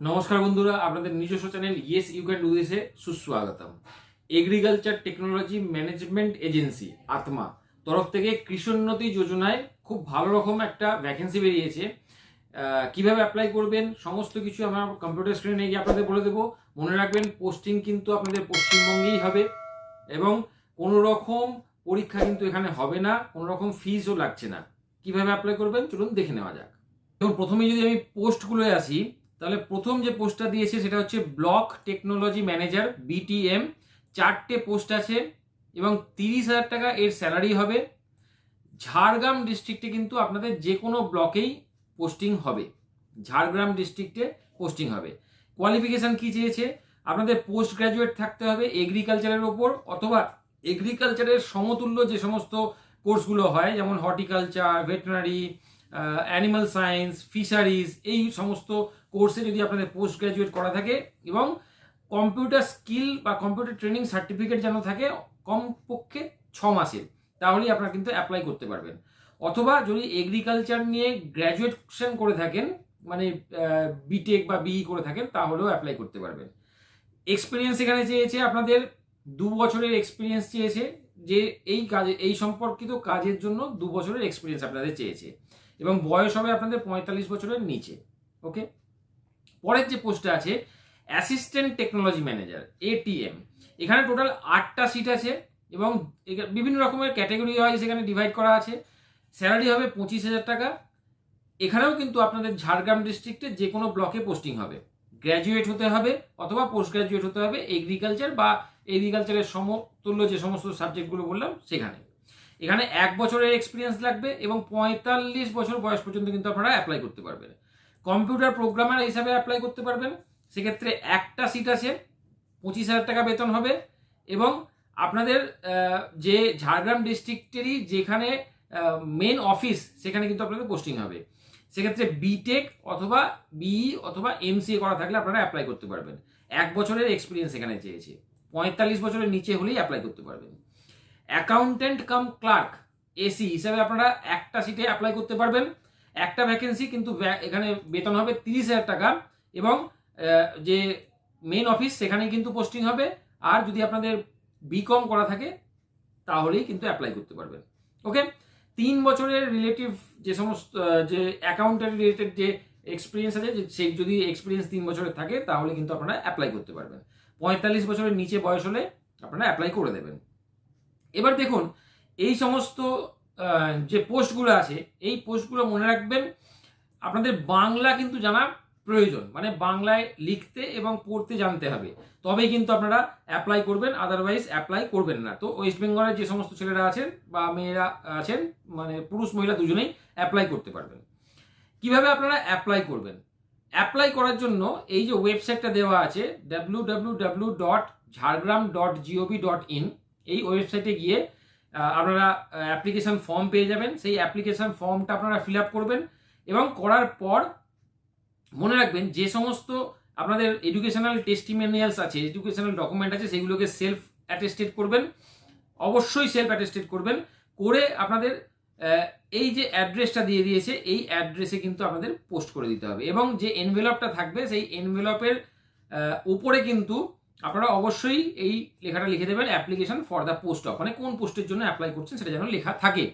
নমস্কার বন্ধুরা, আপনাদের নিজস্ব channel yes you can do দিসে সুস্বাগতম। এগ্রিকালচার টেকনোলজি ম্যানেজমেন্ট এজেন্সি আত্মা, তরফ থেকে কৃষোন্নতি যোজনায় খুব ভালো রকম একটা ভ্যাকেন্সি বেরিয়েছে। কীভাবে অ্যাপ্লাই করবেন, সমস্ত কিছু আমার কম্পিউটার স্ক্রিনে গিয়ে আপনাদের বলে দেবো। মনে রাখবেন পোস্টিং কিন্তু আপনাদের পশ্চিমবঙ্গেই হবে এবং কোনো রকম পরীক্ষা কিন্তু এখানে হবে না, কোনো রকম ফিজও লাগছে না। কীভাবে অ্যাপ্লাই করবেন, চলুন দেখে নেওয়া যাক। এবং প্রথমে যদি আমি পোস্টগুলোয় আসি তাহলে প্রথম যে পোস্টটা দিয়েছে সেটা হচ্ছে ব্লক টেকনোলজি ম্যানেজার বিটিএম চারটে পোস্ট আছে এবং তিরিশ হাজার টাকা এর স্যালারি হবে। ঝাড়গ্রাম ডিস্ট্রিক্টে কিন্তু আপনাদের যে কোনো ব্লকেই পোস্টিং হবে। ঝাড়গ্রাম ডিস্ট্রিক্টে পোস্টিং হবে। কোয়ালিফিকেশন কি চেয়েছে? আপনাদের পোস্ট গ্র্যাজুয়েট থাকতে হবে এগ্রিকালচারের ওপর অথবা এগ্রিকালচারের সমতুল্য যে সমস্ত কোর্সগুলো হয়, যেমন horticulture veterinary animal science fisheries এই সমস্ত কোর্সে যদি আপনাদের পোস্ট গ্রাজুয়েট করা থাকে এবং কম্পিউটার স্কিল বা কম্পিউটার ট্রেনিং সার্টিফিকেট যেন থাকে কমপক্ষে ছ মাসের, তাহলেই আপনারা কিন্তু অ্যাপ্লাই করতে পারবেন। অথবা যদি এগ্রিকালচার নিয়ে গ্র্যাজুয়েশন করে থাকেন মানে বিটেক বা বিই করে থাকেন, তাহলেও অ্যাপ্লাই করতে পারবেন। এক্সপিরিয়েন্স এখানে চেয়েছে আপনাদের, দু বছরের এক্সপিরিয়েন্স চেয়েছে যে এই কাজে, এই সম্পর্কিত কাজের জন্য দু বছরের এক্সপিরিয়েন্স আপনাদের চেয়েছে। এবং বয়স হবে আপনাদের পঁয়তাল্লিশ বছরের নিচে ওকে পরের যে পোস্টটা আছে অ্যাসিস্ট্যান্ট টেকনোলজি ম্যানেজার এটিএম এখানে টোটাল আটটা সিট আছে এবং বিভিন্ন রকমের ক্যাটাগরি হয়, সেখানে ডিভাইড করা আছে। স্যালারি হবে পঁচিশ হাজার টাকা। এখানেও কিন্তু আপনাদের ঝাড়গ্রাম ডিস্ট্রিক্টে যে কোনো ব্লকে পোস্টিং হবে। গ্র্যাজুয়েট হতে হবে অথবা পোস্ট গ্র্যাজুয়েট হতে হবে এগ্রিকালচার বা এগ্রিকালচারের সমতুল্য যে সমস্ত সাবজেক্টগুলো বললাম, সেখানে। এখানে এক বছরের এক্সপিরিয়েন্স লাগবে এবং পঁয়তাল্লিশ বছর বয়স পর্যন্ত কিন্তু আপনারা অ্যাপ্লাই করতে পারবেন। কম্পিউটার প্রোগ্রামার হিসাবে অ্যাপ্লাই করতে পারবেন। সেক্ষেত্রে একটা সিট আছে, পঁচিশ হাজার টাকা বেতন হবে এবং আপনাদের যে ঝাড়গ্রাম ডিস্ট্রিক্টেরই যেখানে মেন অফিস সেখানে কিন্তু আপনাদের পোস্টিং হবে। সেক্ষেত্রে বিটেক অথবা বিই অথবা এমসিএ করা থাকলে আপনারা অ্যাপ্লাই করতে পারবেন। এক বছরের এক্সপিরিয়েন্স এখানে চেয়েছে। পঁয়তাল্লিশ বছরের নিচে হলেই অ্যাপ্লাই করতে পারবেন। অ্যাকাউন্টেন্ট কাম ক্লার্ক, এসি, হিসাবে আপনারা একটা সিটে অ্যাপ্লাই করতে পারবেন। একটা ভ্যাকেন্সি কিন্তু এখানে বেতন হবে তিরিশ হাজার টাকা এবং যে মেন অফিস সেখানেই কিন্তু পোস্টিং হবে। আর যদি আপনাদের বিকম করা থাকে, তাহলেই কিন্তু অ্যাপ্লাই করতে পারবেন। ওকে তিন বছরের রিলেটিভ যে সমস্ত যে অ্যাকাউন্টের রিলেটেড যে এক্সপিরিয়েন্স আছে সেই যদি এক্সপিরিয়েন্স তিন বছরের থাকে, তাহলে কিন্তু আপনারা অ্যাপ্লাই করতে পারবেন। পঁয়তাল্লিশ বছরের নিচে বয়স হলে আপনারা অ্যাপ্লাই করে দেবেন। এবার দেখুন, এই সমস্ত যে পোস্টগুলো আছে, এই পোস্টগুলো মনে রাখবেন, আপনাদের বাংলা কিন্তু জানা প্রয়োজন। মানে বাংলায় লিখতে এবং পড়তে জানতে হবে। তবেই কিন্তু আপনারা অ্যাপ্লাই করবেন আদারওয়াইজ অ্যাপ্লাই করবেন না। তো ওয়েস্ট বেঙ্গলের যে সমস্ত ছেলেরা আছেন বা মেয়েরা আছেন মানে পুরুষ মহিলা দুজনেই অ্যাপ্লাই করতে পারবেন। কীভাবে আপনারা অ্যাপ্লাই করবেন? অ্যাপ্লাই করার জন্য এই যে ওয়েবসাইটটা দেওয়া আছে W W W dot Jhargram dot GOV dot in এই ওয়েবসাইটে গিয়ে আপনারা অ্যাপ্লিকেশন ফর্ম পেয়ে যাবেন। সেই অ্যাপ্লিকেশন ফর্মটা আপনারা ফিল করবেন এবং করার পর মনে রাখবেন যে সমস্ত আপনাদের এডুকেশনাল টেস্টিমেনিয়ালস আছে এডুকেশনাল ডকুমেন্ট আছে, সেগুলোকে সেলফ অ্যাটেস্টেড করবেন। অবশ্যই সেলফ অ্যাটেস্টেড করবেন। করে আপনাদের এই যে অ্যাড্রেসটা দিয়ে দিয়েছে, এই অ্যাড্রেসে কিন্তু আপনাদের পোস্ট করে দিতে হবে। এবং যে এনভেলপটা থাকবে, সেই এনভেলপের উপরে কিন্তু আপনারা অবশ্যই এই লেখাটা লিখে দেবেন application for the post of মানে কোন পোস্টের জন্য অ্যাপ্লাই করছেন সেটা যেন লেখা থাকে।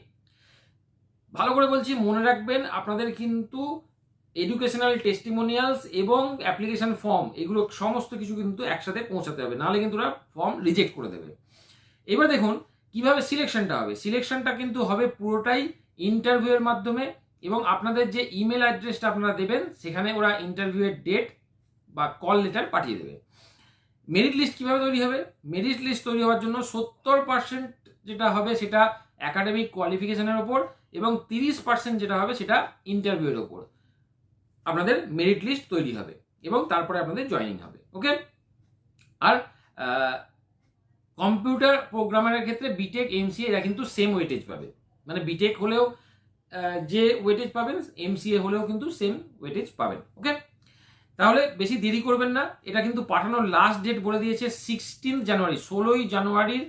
ভালো করে বলছি, মনে রাখবেন আপনাদের কিন্তু এডুকেশনাল টেস্টিমোনিয়ালস এবং অ্যাপ্লিকেশন ফর্ম এগুলো সমস্ত কিছু কিন্তু একসাথে পৌঁছাতে হবে। নাহলে কিন্তু ওরা ফর্ম রিজেক্ট করে দেবে। এবার দেখুন, কীভাবে সিলেকশনটা হবে? সিলেকশনটা কিন্তু হবে পুরোটাই ইন্টারভিউয়ের মাধ্যমে এবং আপনাদের যে ইমেল অ্যাড্রেসটা আপনারা দেবেন, সেখানে ওরা ইন্টারভিউয়ের ডেট বা কল লেটার পাঠিয়ে দেবে। মেরিট লিস্ট কীভাবে তৈরি হবে? মেরিট লিস্ট তৈরি হওয়ার জন্য সত্তর পার্সেন্ট যেটা হবে সেটা একাডেমিক কোয়ালিফিকেশনের ওপর এবং তিরিশ পার্সেন্ট যেটা হবে সেটা ইন্টারভিউয়ের ওপর। আপনাদের মেরিট লিস্ট তৈরি হবে এবং তারপরে আপনাদের জয়েনিং হবে ওকে আর কম্পিউটার প্রোগ্রামারের ক্ষেত্রে বিটেক এমসিএ এরা কিন্তু সেম ওয়েটেজ পাবে। মানে বিটেক হলেও যে ওয়েটেজ পাবেন এমসিএ হলেও কিন্তু সেম ওয়েটেজ পাবেন ওকে তাহলে বেশি দেরি করবেন না। এটা কিন্তু পাঠানোর লাস্ট ডেট বলে দিয়েছে সিক্সটিন জানুয়ারি। ষোলোই জানুয়ারির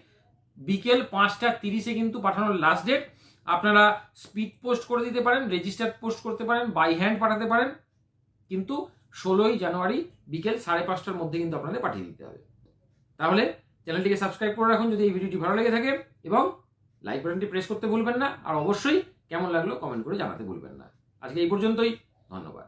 বিকেল পাঁচটা তিরিশে কিন্তু পাঠানোর লাস্ট ডেট আপনারা স্পিড পোস্ট করে দিতে পারেন রেজিস্টার পোস্ট করতে পারেন বাই হ্যান্ড পাঠাতে পারেন। কিন্তু ষোলোই জানুয়ারি বিকেল সাড়ে পাঁচটার মধ্যে কিন্তু আপনাদের পাঠিয়ে দিতে হবে। তাহলে চ্যানেলটিকে সাবস্ক্রাইব করে রাখুন যদি এই ভিডিওটি ভালো লেগে থাকে এবং লাইক বাটনটি প্রেস করতে ভুলবেন না। আর অবশ্যই কেমন লাগল কমেন্ট করে জানাতে ভুলবেন না। আজকে এই পর্যন্তই। ধন্যবাদ।